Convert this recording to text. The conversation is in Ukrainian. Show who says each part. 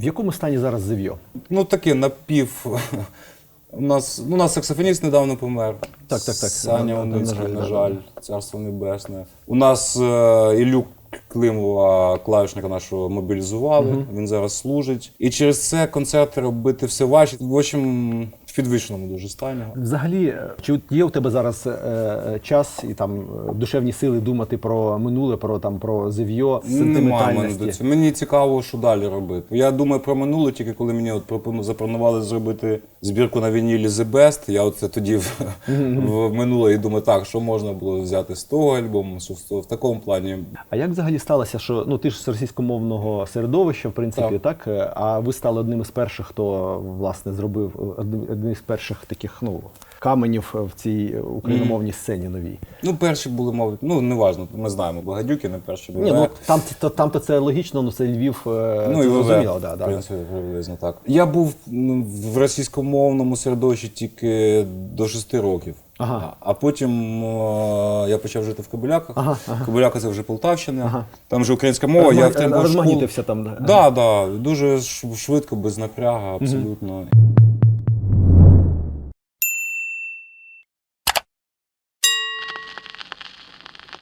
Speaker 1: В якому стані зараз Зев'йо?
Speaker 2: Ну таке напів. У нас, ну, у нас саксофоніст недавно помер.
Speaker 1: Так, так, так.
Speaker 2: Саня
Speaker 1: На- на- на жаль,
Speaker 2: на
Speaker 1: да,
Speaker 2: жаль, царство небесне. У нас е, Ілюк Климова, клавішника нашого, мобілізували. Він зараз служить. І через це концерти робити все важче. В общем, підвищеному дуже стані.
Speaker 1: Взагалі, е, чи є у тебе зараз е, е, час і там е, душевні сили думати про минуле, про там про Зев'йо,
Speaker 2: Немає мене до
Speaker 1: сентиментальності?
Speaker 2: цього. Мені цікаво, що далі робити. Я думаю про минуле, тільки коли мені от пропону- запропонували зробити збірку на вінілі The Best, я от тоді в, в минуле і думаю, так, що можна було взяти з того альбому, що в такому плані.
Speaker 1: А як взагалі сталося, що ну ти ж з російськомовного середовища, в принципі, так. Е, А ви стали одним із перших, хто власне зробив одним, одним із перших таких ну каменів в цій україномовній сцені новій.
Speaker 2: Ну, перші були, мабуть, ну неважно, ми знаємо, Багадюки не перші були.
Speaker 1: Ні, ну там то, там то це логічно, ну це Львів, е,
Speaker 2: Ну,
Speaker 1: це зрозуміло, да,
Speaker 2: в
Speaker 1: да.
Speaker 2: принципі, приблизно так. Я був ну, в російськомовному середовищі тільки до 6 років.
Speaker 1: Ага.
Speaker 2: А потім е, я почав жити в Кобиляках.
Speaker 1: Ага, ага.
Speaker 2: Кобиляка це вже Полтавщина.
Speaker 1: Ага.
Speaker 2: Там вже українська мова. Я в
Speaker 1: Розма- розмагнітився там. да.
Speaker 2: Да, да, дуже швидко, без напрягу, абсолютно.